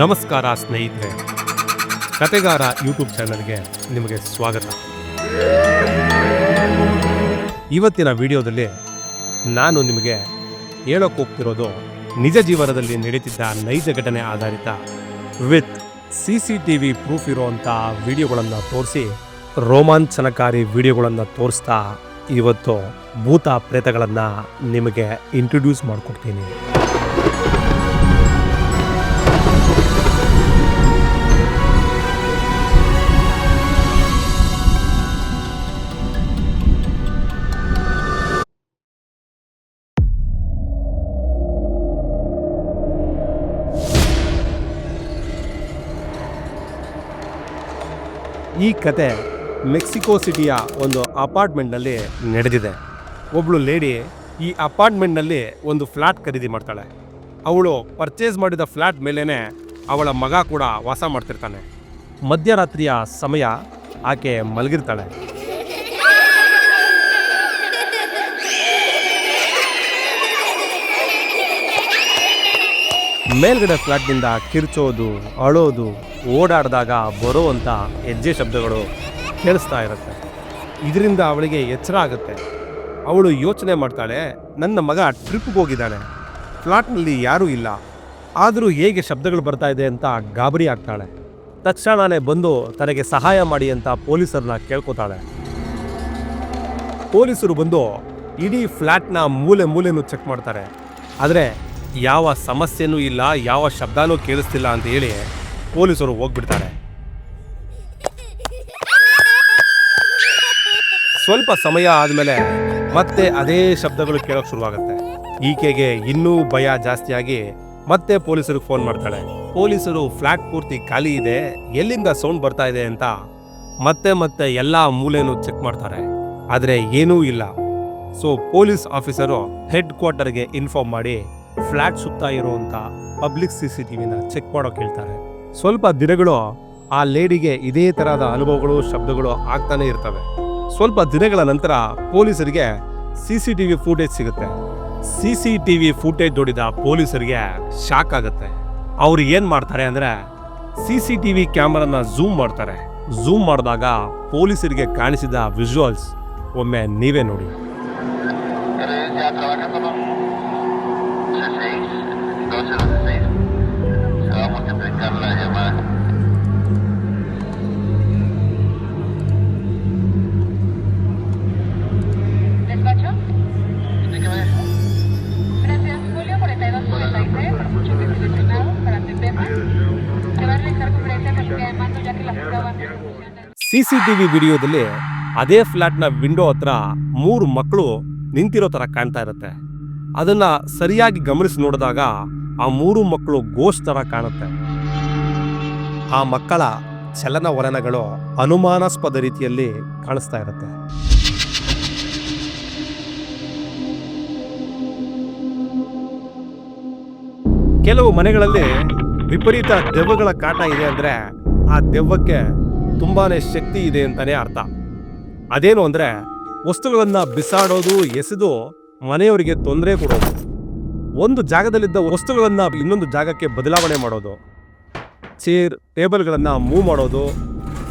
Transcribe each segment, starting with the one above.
ನಮಸ್ಕಾರ ಸ್ನೇಹಿತರೆ. ಕತೆಗಾರ ಯೂಟ್ಯೂಬ್ ಚಾನಲ್ಗೆ ನಿಮಗೆ ಸ್ವಾಗತ. ಇವತ್ತಿನ ವಿಡಿಯೋದಲ್ಲಿ ನಾನು ನಿಮಗೆ ಹೇಳೋಕೆ ಹೋಗ್ತಿರೋದು ನಿಜ ಜೀವನದಲ್ಲಿ ನಡೀತಿದ್ದ ನೈಜ ಘಟನೆ ಆಧಾರಿತ with C C T V proof ಇರುವಂಥ ವಿಡಿಯೋಗಳನ್ನು ತೋರಿಸಿ ರೋಮಾಂಚನಕಾರಿ ವಿಡಿಯೋಗಳನ್ನು ತೋರಿಸ್ತಾ ಇವತ್ತು ಭೂತ ಪ್ರೇತಗಳನ್ನು ನಿಮಗೆ ಇಂಟ್ರೊಡ್ಯೂಸ್ ಮಾಡಿಕೊಡ್ತೀನಿ. ಈ ಕತೆ ಮೆಕ್ಸಿಕೋ ಸಿಟಿಯ ಒಂದು ಅಪಾರ್ಟ್ಮೆಂಟ್ನಲ್ಲಿ ನಡೆದಿದೆ. ಒಬ್ಬಳು ಲೇಡಿ ಈ ಅಪಾರ್ಟ್ಮೆಂಟ್ನಲ್ಲಿ ಒಂದು ಫ್ಲ್ಯಾಟ್ ಖರೀದಿ ಮಾಡ್ತಾಳೆ. ಅವಳು ಪರ್ಚೇಸ್ ಮಾಡಿದ ಫ್ಲ್ಯಾಟ್ ಮೇಲೇ ಅವಳ ಮಗ ಕೂಡ ವಾಸ ಮಾಡ್ತಿರ್ತಾನೆ. ಮಧ್ಯರಾತ್ರಿಯ ಸಮಯ ಆಕೆ ಮಲಗಿರ್ತಾಳೆ. ಮೇಲ್ಗಡೆ ಫ್ಲ್ಯಾಟ್ನಿಂದ ಕಿರ್ಚೋದು, ಅಳೋದು ಓಡಾಡಿದಾಗ ಬರುವಂಥ ಹೆಜ್ಜೆ ಶಬ್ದಗಳು ಕೇಳಿಸ್ತಾ ಇರುತ್ತೆ. ಇದರಿಂದ ಅವಳಿಗೆ ಎಚ್ಚರ ಆಗುತ್ತೆ. ಅವಳು ಯೋಚನೆ ಮಾಡ್ತಾಳೆ, ನನ್ನ ಮಗ ಟ್ರಿಪ್ಗೆ ಹೋಗಿದ್ದಾಳೆ ಫ್ಲಾಟ್ನಲ್ಲಿ ಯಾರೂ ಇಲ್ಲ. ಆದರೂ ಹೇಗೆ ಶಬ್ದಗಳು ಬರ್ತಾ ಇದೆ ಅಂತ ಗಾಬರಿ ಆಗ್ತಾಳೆ. ತಕ್ಷಣನೇ ಬಂದು ತನಗೆ ಸಹಾಯ ಮಾಡಿ ಅಂತ ಪೊಲೀಸರನ್ನ ಕೇಳ್ಕೊತಾಳೆ. ಪೊಲೀಸರು ಬಂದು ಇಡೀ ಫ್ಲ್ಯಾಟ್ನ ಮೂಲೆ ಮೂಲೆನೂ ಚೆಕ್ ಮಾಡ್ತಾರೆ. ಆದರೆ ಯಾವ ಸಮಸ್ಯೆನೂ ಇಲ್ಲ, ಯಾವ ಶಬ್ದನೂ ಕೇಳಿಸ್ತಿಲ್ಲ ಅಂತ ಹೇಳಿ ಪೊಲೀಸರು ಹೋಗ್ಬಿಡ್ತಾರೆ. ಸ್ವಲ್ಪ ಸಮಯ ಆದಮೇಲೆ ಮತ್ತೆ ಅದೇ ಶಬ್ದಗಳು ಕೇಳೋಕೆ ಶುರುವಾಗುತ್ತೆ. ಈಕೆಗೆ ಇನ್ನೂ ಭಯ ಜಾಸ್ತಿಯಾಗಿ ಮತ್ತೆ ಪೊಲೀಸರಿಗೆ ಫೋನ್ ಮಾಡ್ತಾಳೆ. ಪೊಲೀಸರು ಫ್ಲಾಟ್ ಪೂರ್ತಿ ಖಾಲಿ ಇದೆ, ಎಲ್ಲಿಂದ ಸೌಂಡ್ ಬರ್ತಾ ಇದೆ ಅಂತ ಮತ್ತೆ ಮತ್ತೆ ಎಲ್ಲ ಮೂಲೆನೂ ಚೆಕ್ ಮಾಡ್ತಾರೆ. ಆದರೆ ಏನೂ ಇಲ್ಲ. ಸೊ ಪೊಲೀಸ್ ಆಫೀಸರು ಹೆಡ್ ಕ್ವಾರ್ಟರ್ಗೆ ಇನ್ಫಾರ್ಮ್ ಮಾಡಿ ಫ್ಲ್ಯಾಟ್ ಸುತ್ತ ಇರುವಂತ ಪಬ್ಲಿಕ್ ಸಿ ಸಿ ಟಿವಿನ ಚೆಕ್ ಮಾಡೋಕೆ ಹೇಳ್ತಾರೆ ಸ್ವಲ್ಪ ದಿನಗಳು ಆ ಲೇಡಿಗೆ ಇದೇ ತರಹದ ಅನುಭವಗಳು, ಶಬ್ದಗಳು ಆಗ್ತಾನೆ ಇರ್ತವೆ. ಸ್ವಲ್ಪ ದಿನಗಳ ನಂತರ ಪೊಲೀಸರಿಗೆ ಸಿ ಸಿ ಟಿವಿ ಫೂಟೇಜ್ ಸಿಗುತ್ತೆ. ಸಿ ಸಿ ಟಿವಿ ಫೂಟೇಜ್ ನೋಡಿದ ಪೊಲೀಸರಿಗೆ ಶಾಕ್ ಆಗುತ್ತೆ. ಅವ್ರು ಏನ್ ಮಾಡ್ತಾರೆ ಅಂದ್ರೆ ಸಿ ಸಿ ಟಿವಿ ಕ್ಯಾಮರಾನ ಝೂಮ್ ಮಾಡ್ತಾರೆ. ಝೂಮ್ ಮಾಡಿದಾಗ ಪೊಲೀಸರಿಗೆ ಕಾಣಿಸಿದ ವಿಜುವಲ್ಸ್ ಒಮ್ಮೆ ನೀವೇ ನೋಡಿ. ಸಿ ಸಿ ಟಿ ವಿ ವಿಡಿಯೋದಲ್ಲಿ ಅದೇ ಫ್ಲ್ಯಾಟ್ನ ವಿಂಡೋ ಹತ್ರ ಮೂರು ಮಕ್ಕಳು ನಿಂತಿರೋ ಥರ ಕಾಣ್ತಾ ಇರುತ್ತೆ. ಅದನ್ನ ಸರಿಯಾಗಿ ಗಮನಿಸಿ ನೋಡಿದಾಗ ಆ ಮೂರು ಮಕ್ಕಳು ಗೋಸ್ಟ್ ಥರ ಕಾಣುತ್ತೆ. ಆ ಮಕ್ಕಳ ಚಲನವಲನಗಳು ಅನುಮಾನಾಸ್ಪದ ರೀತಿಯಲ್ಲಿ ಕಾಣಿಸ್ತಾ ಇರುತ್ತೆ. ಕೆಲವು ಮನೆಗಳಲ್ಲಿ ವಿಪರೀತ ದೆವ್ವಗಳ ಕಾಟ ಇದೆ ಅಂದ್ರೆ ಆ ದೆವ್ವಕ್ಕೆ ತುಂಬಾನೇ ಶಕ್ತಿ ಇದೆ ಅಂತಲೇ ಅರ್ಥ. ಅದೇನು ಅಂದರೆ ವಸ್ತುಗಳನ್ನ ಬಿಸಾಡೋದು, ಎಸೆದು ಮನೆಯವರಿಗೆ ತೊಂದರೆ ಕೊಡೋದು. ಒಂದು ಜಾಗದಲ್ಲಿದ್ದ ವಸ್ತುಗಳನ್ನ ಇನ್ನೊಂದು ಜಾಗಕ್ಕೆ ಬದಲಾವಣೆ ಮಾಡೋದು. ಚೇರ್, ಟೇಬಲ್ಗಳನ್ನು ಮೂವ್ ಮಾಡೋದು.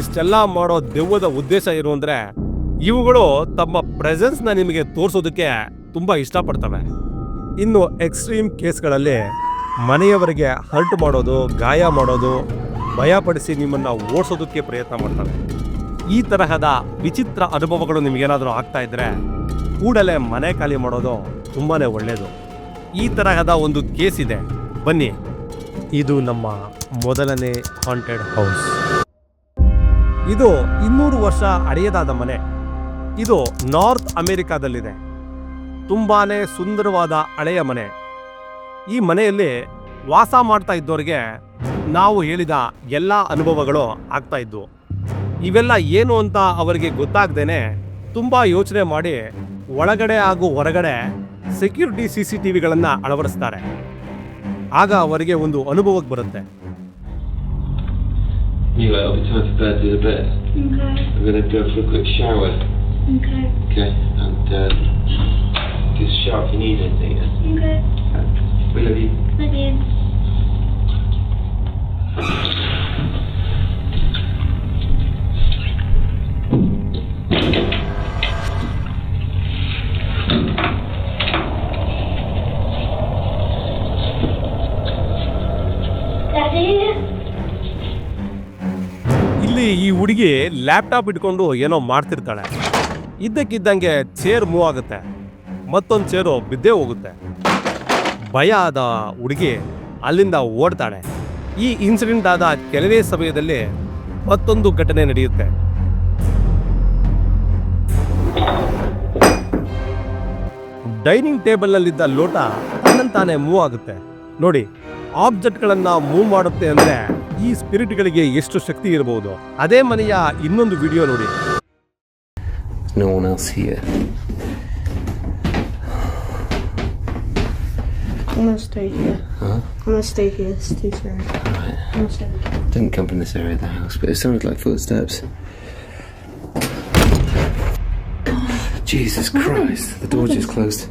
ಇಷ್ಟೆಲ್ಲ ಮಾಡೋ ದೆವ್ವದ ಉದ್ದೇಶ ಏನು ಅಂದರೆ ಇವುಗಳು ತಮ್ಮ ಪ್ರೆಸೆನ್ಸ್ನ ನಿಮಗೆ ತೋರಿಸೋದಕ್ಕೆ ತುಂಬ ಇಷ್ಟಪಡ್ತವೆ. ಇನ್ನು ಎಕ್ಸ್ಟ್ರೀಮ್ ಕೇಸ್ಗಳಲ್ಲಿ ಮನೆಯವರಿಗೆ ಹರ್ಟ್ ಮಾಡೋದು, ಗಾಯ ಮಾಡೋದು ಭಯಪಡಿಸಿ ನಿಮ್ಮನ್ನು ಓಡಿಸೋದಕ್ಕೆ ಪ್ರಯತ್ನ ಮಾಡ್ತಾರೆ. ಈ ತರಹದ ವಿಚಿತ್ರ ಅನುಭವಗಳು ನಿಮಗೇನಾದರೂ ಆಗ್ತಾ ಇದ್ದರೆ ಕೂಡಲೇ ಮನೆ ಖಾಲಿ ಮಾಡೋದು ತುಂಬಾ ಒಳ್ಳೆಯದು ಈ ತರಹದ ಒಂದು ಕೇಸ್ ಇದೆ. ಬನ್ನಿ. ಇದು ನಮ್ಮ ಮೊದಲನೇ ಹಾಂಟೆಡ್ ಹೌಸ್ ಇದು ಇನ್ನೂರು ವರ್ಷ ಹಳೆಯದಾದ ಮನೆ. ಇದು ನಾರ್ತ್ ಅಮೆರಿಕಾದಲ್ಲಿದೆ ತುಂಬಾ ಸುಂದರವಾದ ಹಳೆಯ ಮನೆ. ಈ ಮನೆಯಲ್ಲಿ ವಾಸ ಮಾಡ್ತಾ ಇದ್ದವರಿಗೆ ನಾವು ಹೇಳಿದ ಎಲ್ಲ ಅನುಭವಗಳು ಆಗ್ತಾ ಇದ್ವು. ಇವೆಲ್ಲ ಏನು ಅಂತ ಅವರಿಗೆ ಗೊತ್ತಾಗ್ದೇನೆ ತುಂಬ ಯೋಚನೆ ಮಾಡಿ ಒಳಗಡೆ ಹಾಗೂ ಹೊರಗಡೆ ಸೆಕ್ಯೂರಿಟಿ ಸಿ ಸಿ ಟಿ ವಿಗಳನ್ನು ಅಳವಡಿಸ್ತಾರೆ. ಆಗ ಅವರಿಗೆ ಒಂದು ಅನುಭವಕ್ಕೆ ಬರುತ್ತೆ. Anyway, ಇಲ್ಲಿ ಈ ಹುಡುಗಿ ಲ್ಯಾಪ್ಟಾಪ್ ಇಟ್ಕೊಂಡು ಏನೋ ಮಾಡ್ತಿರ್ತಾಳೆ. ಇದ್ದಕ್ಕಿದ್ದಂಗೆ ಚೇರ್ ಮೂವ್ ಆಗುತ್ತೆ. ಮತ್ತೊಂದು ಚೇರು ಬಿದ್ದೇ ಹೋಗುತ್ತೆ. ಭಯ ಆದ ಹುಡುಗಿ ಅಲ್ಲಿಂದ ಓಡ್ತಾಳೆ. ಈ ಇನ್ಸಿಡೆಂಟ್ ಆದ ಕೆಲವೇ ಸಮಯದಲ್ಲಿ ಮತ್ತೊಂದು ಘಟನೆ ನಡೆಯುತ್ತೆ. ಡೈನಿಂಗ್ ಟೇಬಲ್ನಲ್ಲಿದ್ದ ಲೋಟ ತಾನೇ ಮೂವ್ ಆಗುತ್ತೆ. ನೋಡಿ, ಆಬ್ಜೆಕ್ಟ್ಗಳನ್ನು ಮೂವ್ ಮಾಡುತ್ತೆ ಅಂದ್ರೆ ಈ ಸ್ಪಿರಿಟ್ಗಳಿಗೆ ಎಷ್ಟು ಶಕ್ತಿ ಇರಬಹುದು ಅದೇ ಮನೆಯ ಇನ್ನೊಂದು ವಿಡಿಯೋ ನೋಡಿ. I'm gonna stay here. Huh? I'm gonna stay here. It's too scary. Right. I'm gonna stay here. Didn't come from this area of the house, but it sounded like footsteps. Jesus Christ! The door just closed.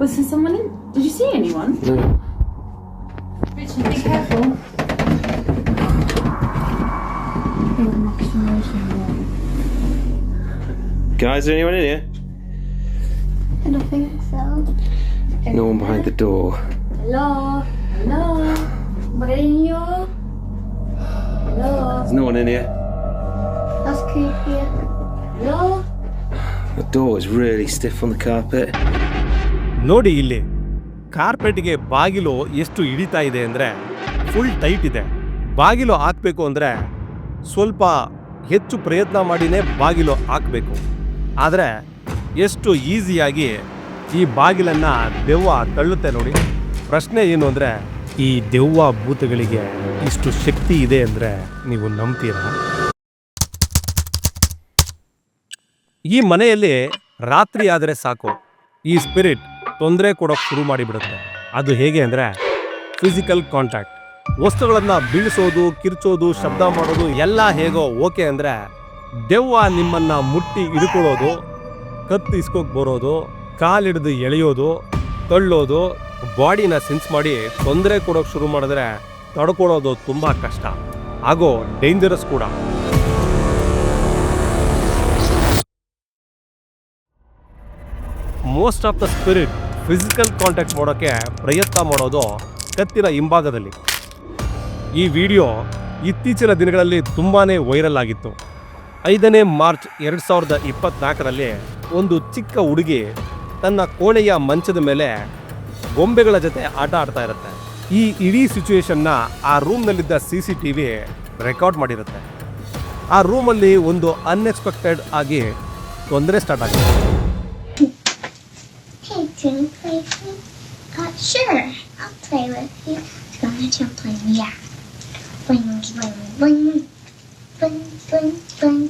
Was there someone in? Did you see anyone? No. Richard, be careful. Guys, is there anyone in here? I don't think so. No one behind the door. Hello? Hello? Mourinho? Hello? There's no one in here. That's creepy. Hello? The door is really stiff on the carpet. ನೋಡಿ ಇಲ್ಲಿ ಕಾರ್ಪೆಟ್ಗೆ ಬಾಗಿಲು ಎಷ್ಟು ಹಿಡಿತಾ ಇದೆ ಅಂದರೆ full tight ಇದೆ ಬಾಗಿಲು ಹಾಕಬೇಕು ಅಂದರೆ ಸ್ವಲ್ಪ ಹೆಚ್ಚು ಪ್ರಯತ್ನ ಮಾಡಿನೇ ಬಾಗಿಲು ಹಾಕಬೇಕು ಆದರೆ ಎಷ್ಟು ಈಸಿಯಾಗಿ ಈ ಬಾಗಿಲನ್ನ ದೆವ್ವ ತಳ್ಳುತ್ತೆ ನೋಡಿ. ಪ್ರಶ್ನೆ ಏನು ಅಂದ್ರೆ, ಈ ದೆವ್ವ ಭೂತಗಳಿಗೆ ಇಷ್ಟು ಶಕ್ತಿ ಇದೆ ಅಂದ್ರೆ ನೀವು ನಂಬ್ತೀರಾ? ಈ ಮನೆಯಲ್ಲಿ ರಾತ್ರಿ ಆದರೆ ಸಾಕು. ಈ ಸ್ಪಿರಿಟ್ ತೊಂದರೆ ಕೊಡೋಕೆ ಶುರು ಮಾಡಿಬಿಡುತ್ತೆ. ಅದು ಹೇಗೆ ಅಂದರೆ ಫಿಸಿಕಲ್ ಕಾಂಟ್ಯಾಕ್ಟ್ ವಸ್ತುಗಳನ್ನು ಬೀಳಿಸೋದು, ಕಿರ್ಚೋದು, ಶಬ್ದ ಮಾಡೋದು ಎಲ್ಲ ಹೇಗೋ ಓಕೆ ಅಂದರೆ, ದೆವ್ವ ನಿಮ್ಮನ್ನ ಮುಟ್ಟಿ ಹಿಡ್ಕೊಳ್ಳೋದು, ಕತ್ತು ಬರೋದು ಕಾಲಿಡಿದು ಎಳೆಯೋದು, ತಳ್ಳೋದು, ಬಾಡಿನ ಸೆನ್ಸ್ ಮಾಡಿ ತೊಂದರೆ ಕೊಡೋಕೆ ಶುರು ಮಾಡಿದ್ರೆ ತಡ್ಕೊಳ್ಳೋದು ತುಂಬ ಕಷ್ಟ. ಹಾಗೂ ಡೇಂಜರಸ್ ಕೂಡ. Most of the spirit physical contact ಮಾಡೋಕ್ಕೆ ಪ್ರಯತ್ನ ಮಾಡೋದು ಕತ್ತಿನ ಹಿಂಭಾಗದಲ್ಲಿ. ಈ ವಿಡಿಯೋ ಇತ್ತೀಚಿನ ದಿನಗಳಲ್ಲಿ ತುಂಬಾ ವೈರಲ್ ಆಗಿತ್ತು. ಐದನೇ ಮಾರ್ಚ್ ಎರಡು ಸಾವಿರದ ಇಪ್ಪತ್ನಾಲ್ಕರಲ್ಲಿ ಒಂದು ಚಿಕ್ಕ ಹುಡುಗಿ ತನ್ನ ಕೋಣೆಯ ಮಂಚದ ಮೇಲೆ ಗೊಂಬೆಗಳ ಜೊತೆ ಆಟ ಆಡ್ತಾ ಇರುತ್ತೆ. ಈ ಇಡೀ ಸಿಚುವೇಶನ್ನ ಆ ರೂಮ್ನಲ್ಲಿದ್ದ C C T V record ಮಾಡಿರುತ್ತೆ. ಆ ರೂಮಲ್ಲಿ ಒಂದು ಅನ್ಎಕ್ಸ್ಪೆಕ್ಟೆಡ್ ಆಗಿ ತೊಂದರೆ ಸ್ಟಾರ್ಟ್ ಆಗುತ್ತೆ. Boing, boing, boing, boing, boing, boing,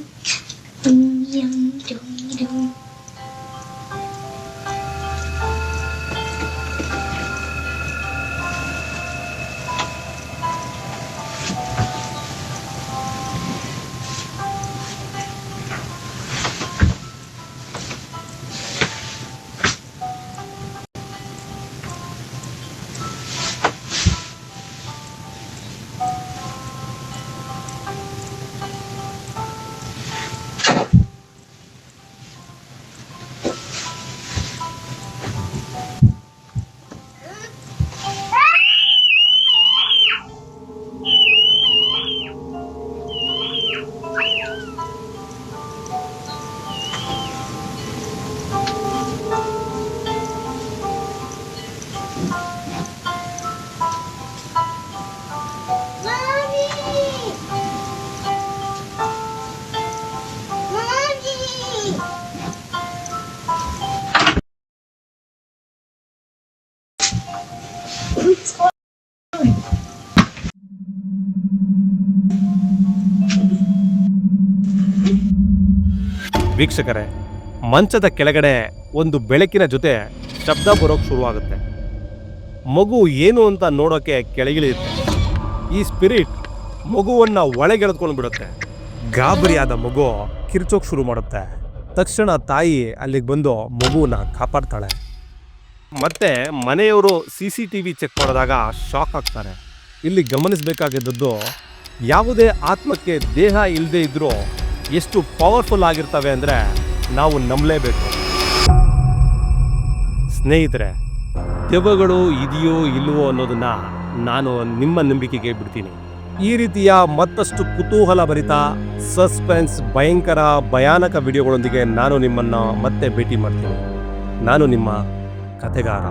Uh, ವೀಕ್ಷಕರೇ, ಮಂಚದ ಕೆಳಗಡೆ ಒಂದು ಬೆಳಕಿನ ಜೊತೆ ಶಬ್ದ ಬರೋಕ್ಕೆ ಶುರುವಾಗುತ್ತೆ. ಮಗು ಏನು ಅಂತ ನೋಡೋಕೆ ಕೆಳಗಿಳಿಯುತ್ತೆ. ಈ ಸ್ಪಿರಿಟ್ ಮಗುವನ್ನು ಒಳಗೆಳೆದ್ಕೊಂಡು ಬಿಡುತ್ತೆ ಗಾಬರಿಯಾದ ಮಗು ಕಿರ್ಚೋಕ್ ಶುರು ಮಾಡುತ್ತೆ. ತಕ್ಷಣ ತಾಯಿ ಅಲ್ಲಿಗೆ ಬಂದು ಮಗುವನ್ನ ಕಾಪಾಡ್ತಾಳೆ. ಮತ್ತೆ ಮನೆಯವರು C C T V check ಮಾಡಿದಾಗ ಶಾಕ್ ಆಗ್ತಾರೆ. ಇಲ್ಲಿ ಗಮನಿಸಬೇಕಾಗಿದ್ದದ್ದು ಯಾವುದೇ ಆತ್ಮಕ್ಕೆ ದೇಹ ಇಲ್ಲದೆ ಇದ್ರೂ ಎಷ್ಟು ಪವರ್ಫುಲ್ ಆಗಿರ್ತವೆ ಅಂದರೆ ನಾವು ನಂಬಲೇಬೇಕು. ಸ್ನೇಹಿತರೆ, ದೆವ್ವಗಳು ಇದೆಯೋ ಇಲ್ಲವೋ ಅನ್ನೋದನ್ನ ನಾನು ನಿಮ್ಮ ನಂಬಿಕೆಗೆ ಬಿಡ್ತೀನಿ. ಈ ರೀತಿಯ ಮತ್ತಷ್ಟು ಕುತೂಹಲ ಭರಿತ ಸಸ್ಪೆನ್ಸ್ ಭಯಂಕರ, ಭಯಾನಕ ವಿಡಿಯೋಗಳೊಂದಿಗೆ ನಾನು ನಿಮ್ಮನ್ನು ಮತ್ತೆ ಭೇಟಿ ಮಾಡ್ತೀನಿ. ನಾನು ನಿಮ್ಮ ಕಥೆಗಾರ.